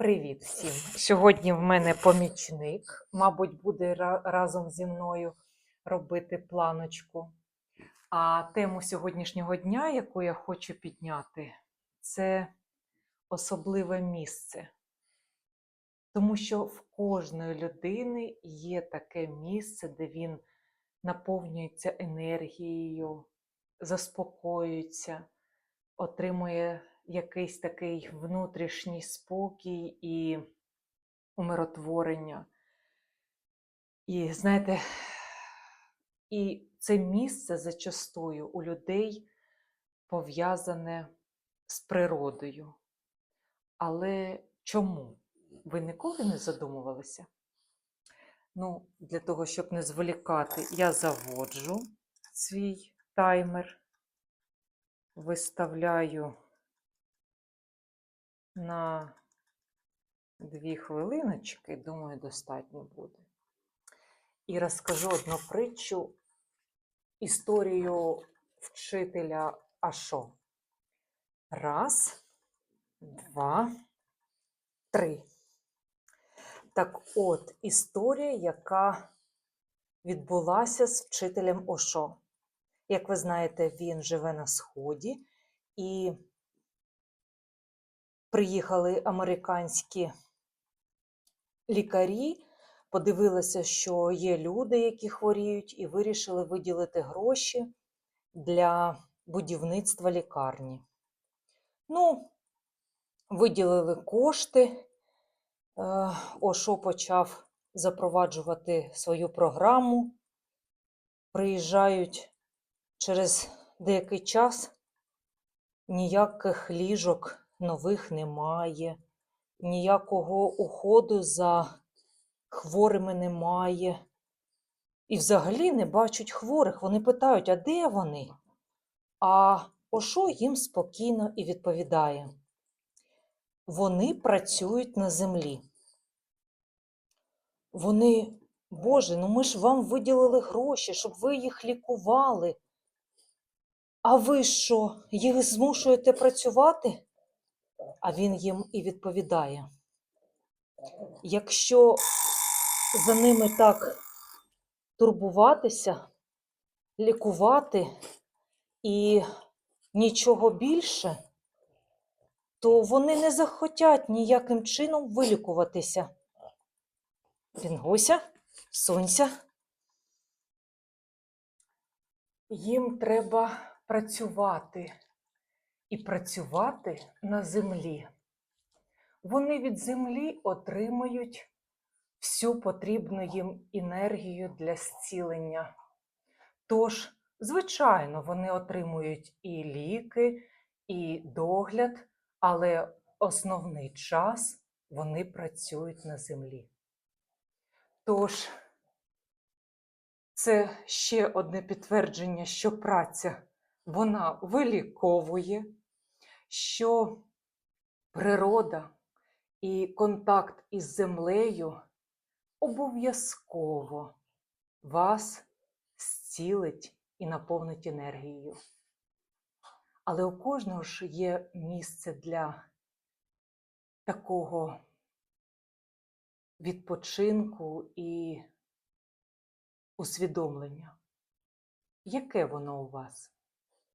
Привіт всім! Сьогодні в мене помічник, мабуть, буде разом зі мною робити планочку. А тему сьогоднішнього дня, яку я хочу підняти, це особливе місце. Тому що в кожної людини є таке місце, де він наповнюється енергією, заспокоюється, отримує якийсь такий внутрішній спокій і умиротворення. І знаєте, і це місце зачастую у людей пов'язане з природою. Але чому? Ви ніколи не задумувалися? Ну, для того, щоб не зволікати, я заводжу свій таймер, виставляю на дві хвилиночки, думаю, достатньо буде. І розкажу одну притчу, історію вчителя Ашо. Раз, два, три. Так от, історія, яка відбулася з вчителем Ошо. Як ви знаєте, він живе на Сході і приїхали американські лікарі, подивилися, що є люди, які хворіють, і вирішили виділити гроші для будівництва лікарні. Ну, виділили кошти. Е, Ошо почав запроваджувати свою програму. Приїжджають через деякий час, ніяких ліжок нових немає, ніякого уходу за хворими немає. І взагалі не бачать хворих. Вони питають, а де вони? А Ошо їм спокійно і відповідає: вони працюють на землі. Вони, Боже, ну ми ж вам виділили гроші, щоб ви їх лікували. А ви що, їх змушуєте працювати? А він їм і відповідає: якщо за ними так турбуватися, лікувати і нічого більше, то вони не захотять ніяким чином вилікуватися. Рінгуся, сунься. Їм треба працювати і працювати на землі. Вони від землі отримають всю потрібну їм енергію для зцілення. Тож, звичайно, вони отримують і ліки, і догляд, але основний час вони працюють на землі. Тож, це ще одне підтвердження, що праця вона виліковує, що природа і контакт із землею обов'язково вас зцілить і наповнить енергією. Але у кожного ж є місце для такого відпочинку і усвідомлення. Яке воно у вас?